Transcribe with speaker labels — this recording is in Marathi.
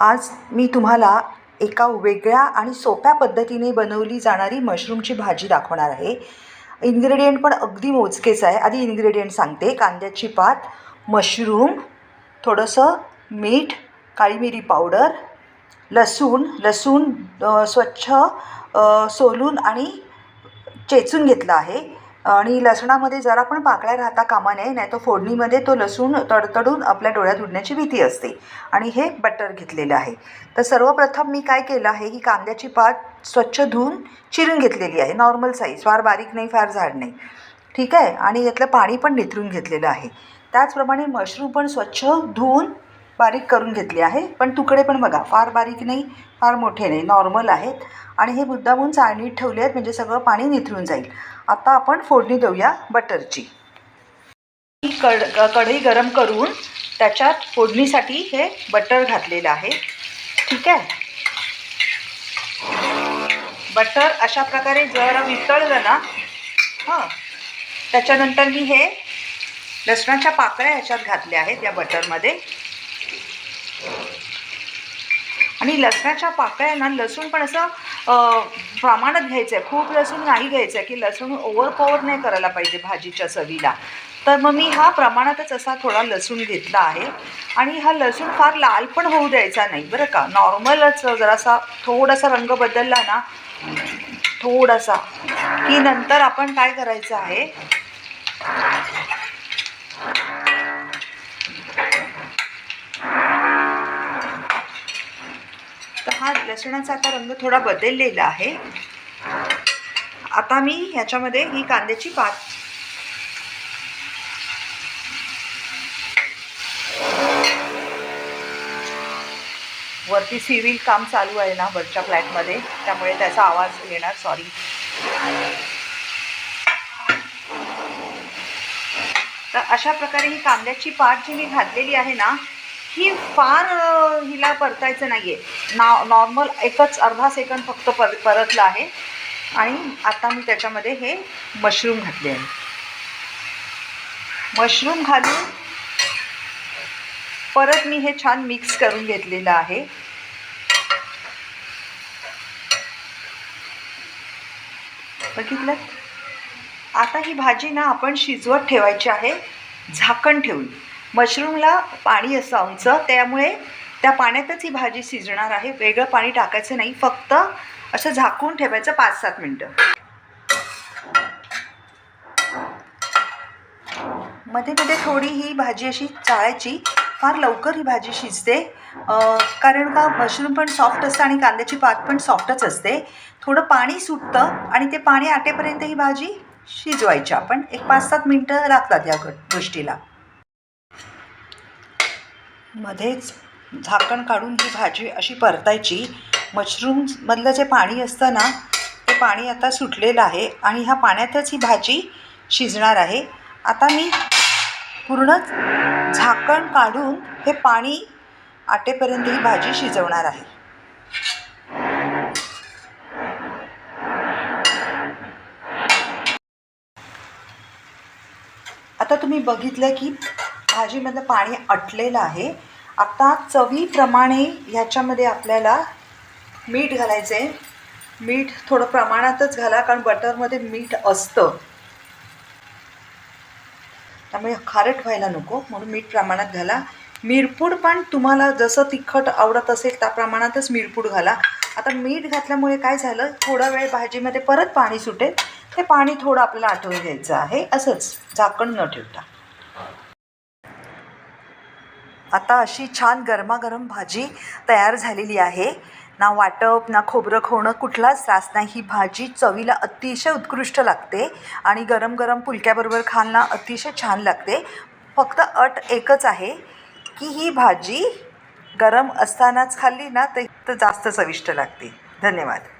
Speaker 1: आज मी तुम्हाला एका वेगळ्या आणि सोप्या पद्धतीने बनवली जाणारी मशरूमची भाजी दाखवणार आहे. इन्ग्रेडियंट पण अगदी मोजकेच आहे. आधी इन्ग्रेडियंट सांगते. कांद्याची पात मशरूम थोडंसं मीठ काळी मिरी पावडर लसूण लसूण स्वच्छ सोलून आणि चेचून घेतलं आहे. आणि लसणामध्ये जरा पण पाकळ्या राहता कामा नये नाही तर फोडणीमध्ये तो लसूण तडतडून आपल्या डोळ्यात उडण्याची भीती असते. आणि हे बटर घेतलेलं आहे. तर सर्वप्रथम मी काय केलं आहे की कांद्याची पात स्वच्छ धुवून चिरून घेतलेली आहे. नॉर्मल साईज फार बारीक नाही फार झाड नाही. ठीक आहे? आणि यातलं पाणी पण निथरून घेतलेलं आहे. त्याचप्रमाणे मशरूम पण स्वच्छ धुवून बारीक करून घेतले आहे. पण तुकडे पण बघा फार बारीक नाही फार मोठे नाही नॉर्मल आहेत. आणि हे मुद्दामून चाळणीत ठेवले आहेत म्हणजे सगळं पाणी निथरून जाईल. आता आपण फोडणी देऊया बटरची. ही कड कढई गरम करून त्याच्यात फोडणीसाठी हे बटर घातलेलं आहे. ठीक आहे? बटर अशा प्रकारे जरा वितळलं ना हां त्याच्यानंतर मी हे लसणाच्या पाकळ्या ह्याच्यात घातल्या आहेत या बटरमध्ये. आणि लसणाच्या पाकळ्यांना लसूण पण असं प्रमाणात घ्यायचं आहे खूप लसूण नाही घ्यायचं आहे की लसूण ओव्हर पॉवर नाही करायला पाहिजे भाजीच्या चवीला. तर मग मी हा प्रमाणातच असा थोडा लसूण घेतला आहे. आणि हा लसूण फार लाल पण होऊ द्यायचा नाही बरं का? नॉर्मलच जरासा थोडासा रंग बदलला ना थोडासा की नंतर आपण काय करायचं आहे? हा लसणाचा आता रंग थोडा बदललेला आहे. आता मी ह्याच्यामध्ये ही कांद्याची पात वरती सिव्हिल काम चालू आहे ना वरच्या फ्लॅटमध्ये त्यामुळे त्याचा आवाज येणार सॉरी तर अशा प्रकारे ही कांद्याची पात जी मी घातलेली आहे ना ही फार हिला परतायचं नाही आहे नॉ नॉर्मल एकच अर्धा सेकंद फक्त पर परतलं आहे. आणि आता मी त्याच्यामध्ये हे मशरूम घातले आहे. मशरूम घालून परत मी हे छान मिक्स करून घेतलेलं आहे. बघितलं आता ही भाजी ना आपण शिजवत ठेवायची आहे. झाकण ठेवून. मशरूमला पाणी असं आमचं. त्यामुळे त्या पाण्यातच ही भाजी शिजणार आहे. वेगळं पाणी टाकायचं नाही. फक्त असं झाकून ठेवायचं पाच सात मिनटं. मध्ये मध्ये थोडी ही भाजी अशी चाळायची. फार लवकर ही भाजी शिजते. कारण का मशरूम पण सॉफ्ट असतं आणि कांद्याची पात पण सॉफ्टच असते. थोडं पाणी सुटतं आणि ते पाणी आटेपर्यंत ही भाजी शिजवायची. आपण एक पाच सात मिनटं लागतात या गोष्टीला. मध्येच झाकण काढून ही भाजी अशी परतायची. मशरूम्समधलं जे पाणी असतं ना ते पाणी आता सुटलेलं आहे आणि ह्या पाण्यातच ही भाजी शिजणार आहे. आता मी पूर्ण झाकण काढून हे पाणी आटेपर्यंत ही भाजी शिजवणार आहे. आता तुम्ही बघितलं की भाजीमधलं पाणी आटलेलं आहे. आता चवीप्रमाणे ह्याच्यामध्ये आपल्याला मीठ घालायचं आहे मीठ थोडं प्रमाणातच घाला कारण बटरमध्ये मीठ असतं. त्यामुळे खारट व्हायला नको म्हणून मीठ प्रमाणात घाला. मिरपूड पण तुम्हाला जसं तिखट आवडत असेल त्या प्रमाणातच मिरपूड घाला. आता मीठ घातल्यामुळे काय झालं? थोडा वेळ भाजीमध्ये परत पाणी सुटेल. ते पाणी थोडं आपल्याला आठवून घ्यायचं आहे. असंच झाकण न ठेवता. आता अशी छान गरमागरम भाजी तयार झालेली आहे. ना वाटप ना खोबरं खोणं कुठलाच त्रास नाही. ही भाजी चवीला अतिशय उत्कृष्ट लागते आणि गरम गरम पुलक्याबरोबर खायला अतिशय छान लागते. फक्त अट एकच आहे की ही भाजी गरम असतानाच खाल्ली ना ते तर जास्त चविष्ट लागते. धन्यवाद.